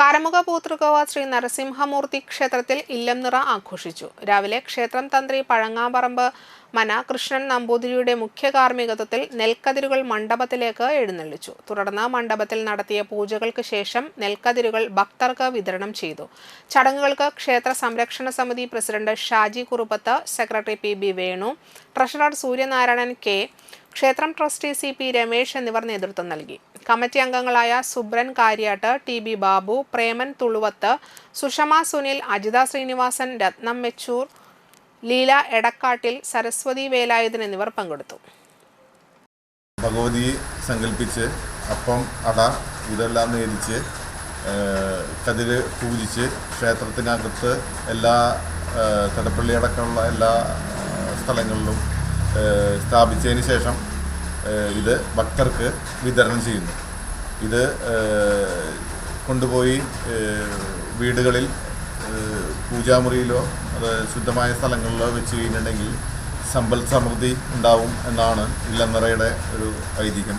കാരമുക പൂത്തൃകോവ ശ്രീ നരസിംഹമൂർത്തി ക്ഷേത്രത്തിൽ ഇല്ലം നിറ ആഘോഷിച്ചു. രാവിലെ ക്ഷേത്രം തന്ത്രി പഴങ്ങാപറമ്പ് മന കൃഷ്ണൻ നമ്പൂതിരിയുടെ മുഖ്യ കാർമ്മികത്വത്തിൽ നെൽക്കതിരുകൾ മണ്ഡപത്തിലേക്ക് എഴുന്നള്ളിച്ചു. തുടർന്ന് മണ്ഡപത്തിൽ നടത്തിയ പൂജകൾക്ക് ശേഷം നെൽക്കതിരുകൾ ഭക്തർക്ക് വിതരണം ചെയ്തു. ചടങ്ങുകൾക്ക് ക്ഷേത്ര സംരക്ഷണ സമിതി president Shaji Kuruppath secretary P B Venu treasurer Suryanarayanan K ക്ഷേത്രം ട്രസ്റ്റി സി പി രമേശ് എന്നിവർ നേതൃത്വം നൽകി. കമ്മിറ്റി അംഗങ്ങളായ Subran Kariat T B Babu Preman Thuluvath Sushama Sunil Ajitha Srinivasan Ratnam mature Leela Edakkattil Saraswathi Velayudhan എന്നിവർ പങ്കെടുത്തു. ഭഗവതിയെ സങ്കല്പിച്ച് അപ്പം അട ഇതെല്ലാം നേരിച്ച് കതിര് പൂജിച്ച് ക്ഷേത്രത്തിനകത്ത് എല്ലാ തടപ്പള്ളി അടക്കമുള്ള എല്ലാ സ്ഥലങ്ങളിലും സ്ഥാപിച്ചതിന് ശേഷം ഇത് ഭക്തർക്ക് വിതരണം ചെയ്യുന്നു. ഇത് കൊണ്ടുപോയി വീടുകളിൽ പൂജാമുറിയിലോ അത് ശുദ്ധമായ സ്ഥലങ്ങളിലോ വെച്ച് കഴിഞ്ഞിട്ടുണ്ടെങ്കിൽ സമ്പൽ സമൃദ്ധി ഉണ്ടാവും എന്നാണ് ഇല്ലന്നറയുടെ ഒരു ഐതിഹ്യം.